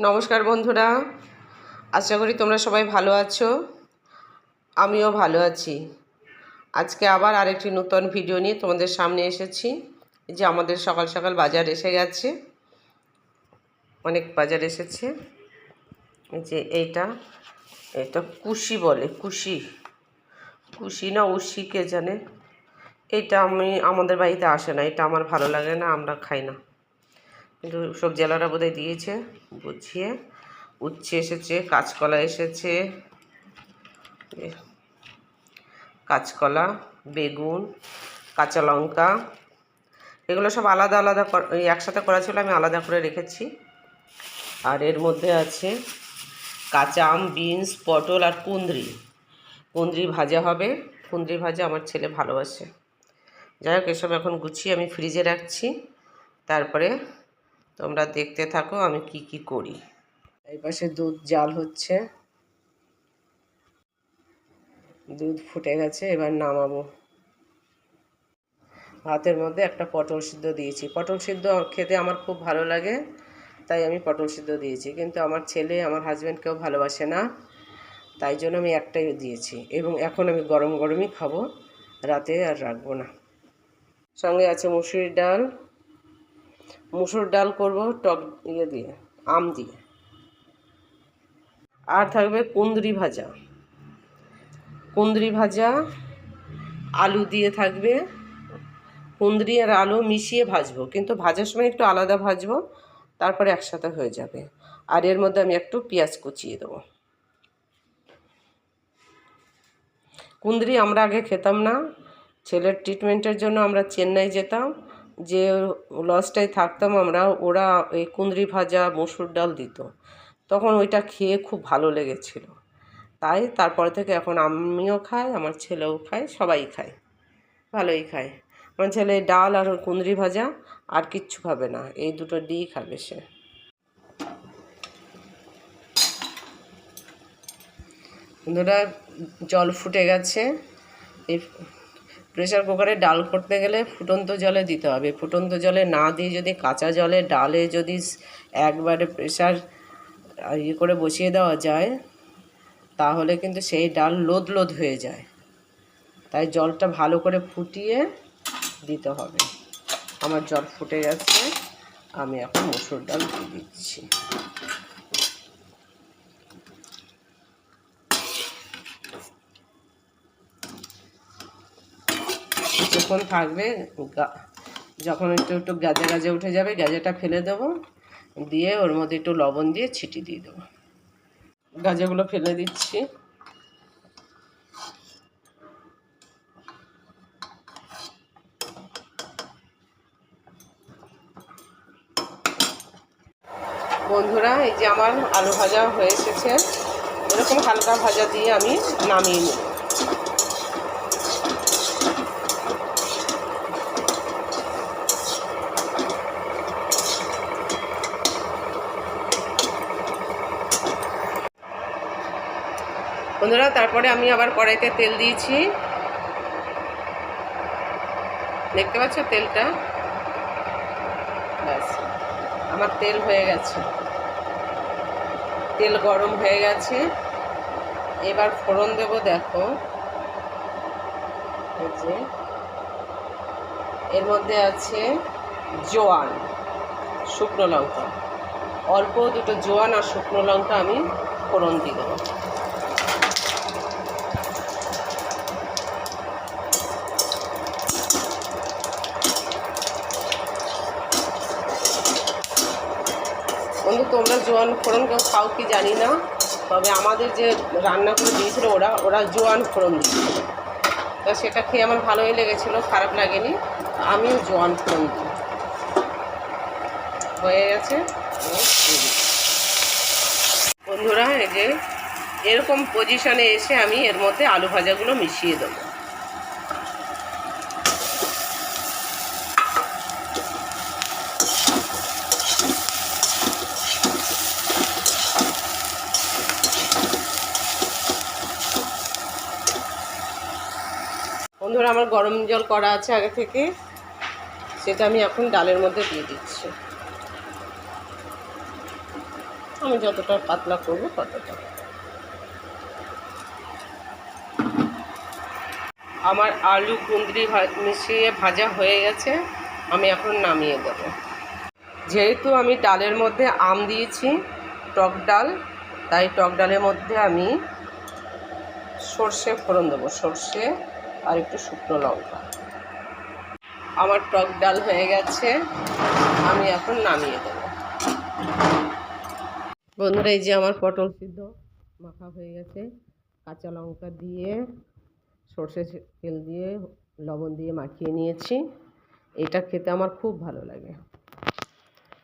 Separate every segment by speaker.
Speaker 1: নমস্কার বন্ধুরা। আশা করি তোমরা সবাই ভালো আছো। আমিও ভালো আছি। আজকে আবার আরেকটি নতুন ভিডিও নিয়ে তোমাদের সামনে এসেছি। যে আমাদের সকাল সকাল বাজার এসে গেছে। অনেক বাজার এসেছে। যে এইটা, এটা কুশি বলে, কুশি। কুশি না উশি কে জানে। এটা আমি, আমাদের বাড়িতে আসে না, এটা আমার ভালো লাগে না, আমরা খাই না। কিন্তু সব জেলারা বোধহয় দিয়েছে, বুঝিয়ে। উচ্ছে এসেছে, কাঁচকলা এসেছে কাঁচকলা, বেগুন, কাঁচা লঙ্কা, এগুলো সব আলাদা আলাদা একসাথে করা ছিল, আমি আলাদা করে রেখেছি। আর এর মধ্যে আছে কাঁচা আম, বিনস, পটল আর কুঁদরি। কুঁদরি ভাজা হবে। কুঁদরি ভাজা আমার ছেলে ভালোবাসে। যাই হোক, এসব এখন গুছিয়ে আমি ফ্রিজে রাখছি। তারপরে তোমরা দেখতে থাকো, আমি কি কি করি। এই পাশে দুধ জাল হচ্ছে। দুধ ফুটে গেছে, এবার নামাবো। ভাতের মধ্যে একটা পটল সিদ্ধ দিয়েছি। পটল সিদ্ধ খেতে আমার খুব ভালো লাগে, তাই আমি পটল সিদ্ধ দিয়েছি। কিন্তু আমার ছেলে, আমার হাজব্যান্ড কেউ ভালোবাসে না, তাই জন্য আমি একটাই দিয়েছি। এবং এখন আমি গরম গরমই খাব, রাতে আর রাখব না। সঙ্গে আছে মুসুরির ডাল। মুসুর ডাল করব, টক ইয়ে দিয়ে, আম দিয়ে। আর থাকবে কুন্দরি ভাজা। কুন্দরি ভাজা, আলু দিয়ে থাকবে। কুঁদরি আর আলু মিশিয়ে ভাজবো, কিন্তু ভাজার সময় একটু আলাদা ভাজবো, তারপরে একসাথে হয়ে যাবে। আর এর মধ্যে আমি একটু পেঁয়াজ কুচিয়ে দেবো। কুন্দরি আমরা আগে খেতাম না, ছেলের ট্রিটমেন্টের জন্য আমরা চেন্নাই যেতাম। যে লজটায় থাকতাম আমরা, ওরা এই কুঁদরি ভাজা, মসুর ডাল দিত। তখন ওইটা খেয়ে খুব ভালো লেগেছিল। তাই তারপরে থেকে এখন আমিও খাই, আমার ছেলেও খায়, সবাই খায়। ভালোই খায়। আমার ছেলে ডাল আর কুঁদরি ভাজা আর কিচ্ছু খাবে না, এই দুটো দিয়েই খাবে সে। বন্ধুরা, জল ফুটে গেছে। এই প্রেশার কুকারে ডাল করতে গেলে ফুটন্ত জলে দিতে হবে। ফুটন্ত জলে না দিয়ে যদি কাঁচা জলে ডালে যদি একবারে প্রেশার ইয়ে করে বসিয়ে দেওয়া যায়, তাহলে কিন্তু সেই ডাল লোদ লোদ হয়ে যায়। তাই জলটা ভালো করে ফুটিয়ে দিতে হবে। আমার জল ফুটে গেছে, আমি এখন মসুর ডাল দিয়ে দিচ্ছি। কিছুক্ষণ থাকবে যখন একটু একটু গাজে গাজে উঠে যাবে, গাজাটা ফেলে দেবো। দিয়ে ওর মধ্যে একটু লবণ দিয়ে ছিটি দিয়ে দেবো। গাজাগুলো ফেলে দিচ্ছি। বন্ধুরা, এই যে আমার আলু ভাজা হয়ে এসেছে। এরকম হালকা ভাজা দিয়ে আমি নামিয়ে নেব। বন্ধুরা, তারপরে আমি আবার কড়াইতে তেল দিয়েছি। দেখতে পাচ্ছ তেলটা? আমার তেল হয়ে গেছে। তেল গরম হয়ে গেছে। এবার ফোড়ন দেব, দেখো। যে, এর মধ্যে আছে জোয়ান, শুকনো লঙ্কা। অল্প দুটো জোয়ান আর শুকনো লঙ্কা আমি ফোড়ন দিয়ে দেবো। বন্ধু, তোমরা জোয়ান ফোড়ন কেউ খাও কি জানি না, তবে আমাদের যে রান্না করে দিয়েছিল ওরা ওরা জোয়ান ফোড়ন দিয়েছিল। তো সেটা খেয়ে আমার ভালোই লেগেছিল, খারাপ লাগেনি, আমিও জোয়ান ফোড়ন দিই। হয়ে গেছে। বন্ধুরা, এই যে এরকম পজিশনে এসে আমি এর মধ্যে আলু ভাজাগুলো মিশিয়ে দেবো। বন্ধুরা, আমার গরম জল করা আছে আগে থেকে। সেটা আমি এখন ডালের মধ্যে দিয়ে দিচ্ছি। আমি যতটা পাতলা করব ততটা। আমার আলু কুঁদরি ভা- মিশিয়ে ভাজা হয়ে গেছে। আমি এখন নামিয়ে দেবো। যেহেতু আমি ডালের মধ্যে আম দিয়েছি, টক ডাল, তাই টক ডালের মধ্যে আমি সর্ষে ফোড়ন দেবো। সর্ষে আর একটু শুকনো লঙ্কা। আমার টক ডাল হয়ে গেছে, আমি এখন নামিয়ে দেবো। বন্ধুরা, এই যে আমার পটল সিদ্ধ মাখা হয়ে গেছে। কাঁচা লঙ্কা দিয়ে, সর্ষে তেল দিয়ে, লবণ দিয়ে মাখিয়ে নিয়েছি। এটা খেতে আমার খুব ভালো লাগে।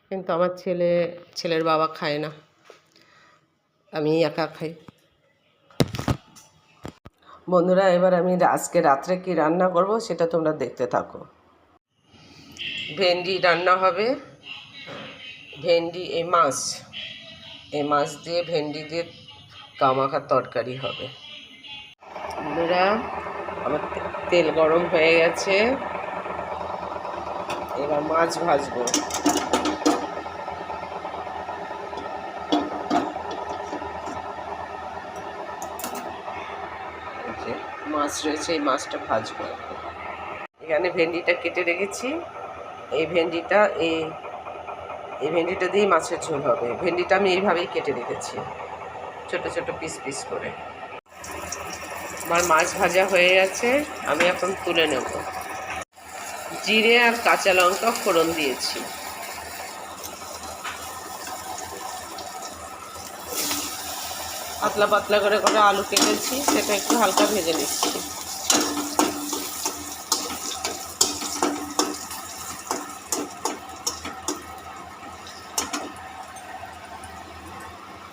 Speaker 1: কিন্তু আমার ছেলে, ছেলের বাবা খায় না। আমি একা খাই। বন্ধুরা, এবার আমি আজকে রাত্রে কি রান্না করব সেটা তোমরা দেখতে থাকো। ভেন্ডি রান্না হবে। ভেন্ডি এই মাছ। এই মাছ দিয়ে ভেন্ডি দিয়ে কামাখার তরকারি হবে। বন্ধুরা, আমার তেল গরম হয়ে গেছে। এবার মাছ ভাজবো এই যে মাছ রয়েছে, এই মাছটা ভাজবো। এখানে ভেন্ডিটা কেটে রেখেছি। এই ভেন্ডিটা, এই এই ভেন্ডিটা দিয়েই মাছের ঝোল হবে। ভেন্ডিটা আমি এইভাবেই কেটে রেখেছি, ছোট ছোট পিস পিস করে। আমার মাছ ভাজা হয়ে গেছে, আমি এখন তুলে নেব। জিরে আর কাঁচা লঙ্কা ফোড়ন দিয়েছি। পাতলা পাতলা করে করে আলু কেটেছি, সেটা একটু হালকা ভেজে নিচ্ছি।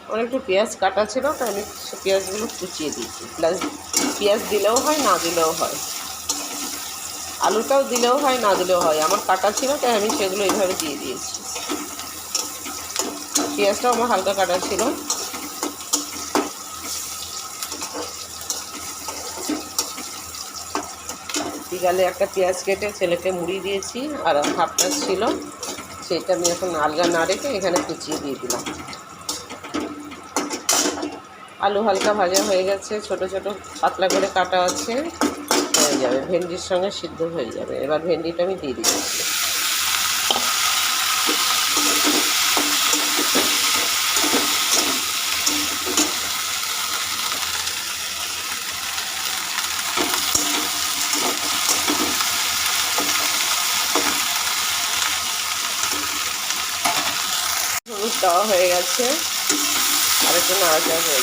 Speaker 1: আমার একটু পেঁয়াজ কাটা ছিল, তাই আমি পেঁয়াজগুলো কুচিয়ে দিয়েছি। প্লাস পেঁয়াজ দিলেও হয়, না দিলেও হয়। আলুটাও দিলেও হয়, না দিলেও হয়। আমার কাটা ছিল, তাই আমি সেগুলো এইভাবে দিয়ে দিয়েছি। পেঁয়াজটাও আমার হালকা কাটা ছিল। বিকালে একটা পেঁয়াজ কেটে ছেলেকে মুড়ি দিয়েছি, আর হাফটা ছিল। সেটা আমি এখন আলগা না রেখে এখানে কুচিয়ে দিয়ে দিলাম। আলু হালকা ভাজা হয়ে গেছে, ছোট ছোট পাতলা করে কাটা আছে, হয়ে যাবে। ভেন্ডির সঙ্গে সিদ্ধ হয়ে যাবে। এবার ভেন্ডিটা আমি দিয়ে দিচ্ছি। গেছে আর একটু নাড়াচাড়া হয়ে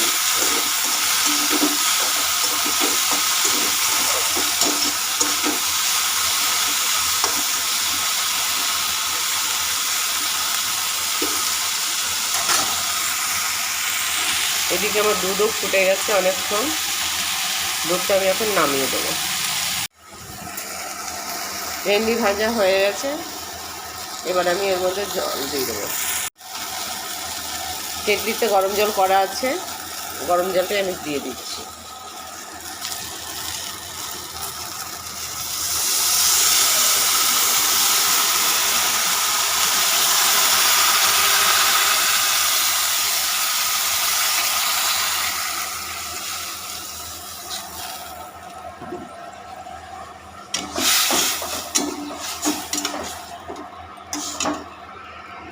Speaker 1: এদিকে আমার দুধও ফুটে গেছে অনেকক্ষণ। দুধটা আমি এখন নামিয়ে দেবো। ভেন্ডি ভাজা হয়ে গেছে। এবার আমি এর মধ্যে জল দিয়ে দেবো। কেটলিতে গরম জল করা আছে। গরম জলটাই আমি দিয়ে দিচ্ছি।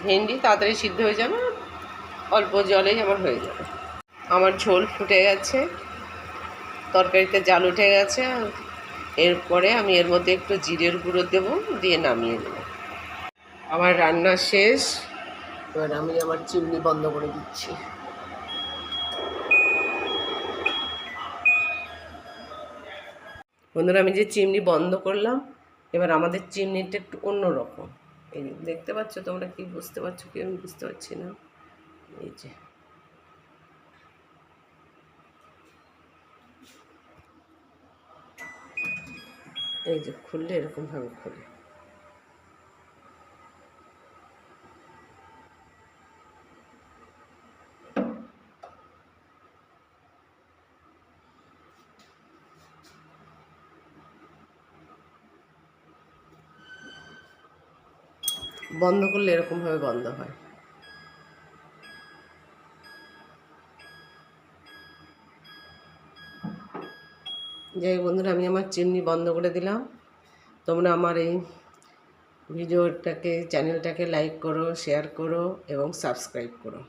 Speaker 1: ভেন্ডি তাড়াতাড়ি সিদ্ধ হয়ে যাবে। অল্প জলেই আমার হয়ে যাবে। আমার ঝোল ফুটে গেছে, তরকারিতে জাল উঠে গেছে, এরপরে আমি এর মধ্যে একটু জিরের গুঁড়ো দেবো, দিয়ে নামিয়ে দেবো আমার রান্না শেষ, এবার আমি আমার চিমনি বন্ধ করে দিচ্ছি। বন্ধুরা, আমি যে চিমনি বন্ধ করলাম, এবার আমাদের চিমনিটা একটু অন্যরকম। এই দেখতে পাচ্ছ তোমরা কি বুঝতে পারছ কি আমি বুঝতে পারছি না? এই যে। এই যে খুললে এরকমভাবে খুলে। বন্ধ করলে এরকমভাবে বন্ধ হয়। যাই বন্ধুরা, আমি আমার চিমনি বন্ধ করে দিলাম। তোমরা আমার এই ভিডিওটাকে, চ্যানেলটাকে লাইক করো শেয়ার করো এবং সাবস্ক্রাইব করো।